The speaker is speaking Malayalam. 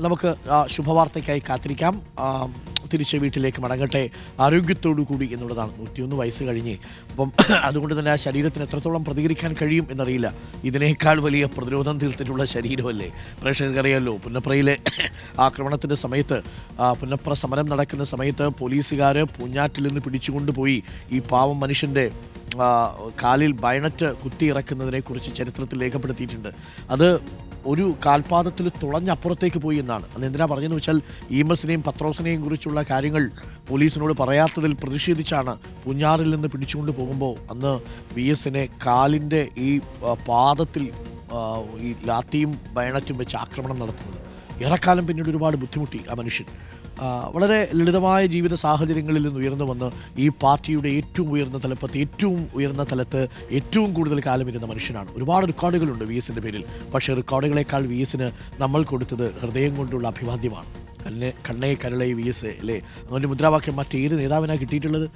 നമുക്ക് ശുഭവാർത്തയ്ക്കായി കാത്തിരിക്കാം. തിരിച്ച് വീട്ടിലേക്ക് മടങ്ങട്ടെ. ആരോഗ്യത്തോടു കൂടി എന്നുള്ളതാണ്. നൂറ്റിയൊന്ന് വയസ്സ് കഴിഞ്ഞ്. അപ്പം അതുകൊണ്ട് തന്നെ ആ ശരീരത്തിന് എത്രത്തോളം പ്രതികരിക്കാൻ കഴിയും എന്നറിയില്ല. ഇതിനേക്കാൾ വലിയ പ്രതിരോധം തീർത്തിട്ടുള്ള ശരീരമല്ലേ? പ്രേക്ഷകർക്കറിയാമല്ലോ പുന്നപ്രയിലെ ആക്രമണത്തിന്റെ സമയത്ത് പുന്നപ്ര സമരം നടക്കുന്ന സമയത്ത് പോലീസുകാർ പൂഞ്ഞാറ്റിൽ നിന്ന് പിടിച്ചുകൊണ്ടുപോയി ഈ പാവം മനുഷ്യന്റെ കാലിൽ ബയണറ്റ് കുത്തിയിറക്കുന്നതിനെക്കുറിച്ച് ചരിത്രത്തിൽ രേഖപ്പെടുത്തിയിട്ടുണ്ട്. അത് ഒരു കാൽപാദത്തിൽ തുളഞ്ഞപ്പുറത്തേക്ക് പോയി എന്നാണ്. അന്ന് എന്തിനാ പറഞ്ഞതെന്ന് വെച്ചാൽ ഈമസിനെയും പത്രോസിനെയും കുറിച്ചുള്ള കാര്യങ്ങൾ പോലീസിനോട് പറയാത്തതിൽ പ്രതിഷേധിച്ചാണ് പുഞ്ഞാറിൽ നിന്ന് പിടിച്ചുകൊണ്ട് പോകുമ്പോൾ അന്ന് വി എസിനെ കാലിന്റെ ഈ പാദത്തിൽ ഈ ലാത്തിയും ബയണറ്റും വെച്ച് ആക്രമണം നടത്തുന്നത്. ഏറെക്കാലം പിന്നീട് ഒരുപാട് ബുദ്ധിമുട്ടി ആ മനുഷ്യൻ. വളരെ ലളിതമായ ജീവിത സാഹചര്യങ്ങളിൽ നിന്ന് ഉയർന്നു വന്ന് ഈ പാർട്ടിയുടെ ഏറ്റവും ഉയർന്ന തലപ്പത്ത് ഏറ്റവും ഉയർന്ന തലത്ത് ഏറ്റവും കൂടുതൽ കാലം ഇരുന്ന മനുഷ്യനാണ്. ഒരുപാട് റെക്കോർഡുകളുണ്ട് വി എസിന്റെ പേരിൽ. പക്ഷേ റെക്കോർഡുകളെക്കാൾ വി എസിന് നമ്മൾ കൊടുത്തത് ഹൃദയം കൊണ്ടുള്ള അഭിവാദ്യമാണ്. കണ്ണെ കണ്ണേ കരളെ വി എസ് അല്ലേ അങ്ങനെ മുദ്രാവാക്യം മറ്റേത് നേതാവിനാണ് കിട്ടിയിട്ടുള്ളത്?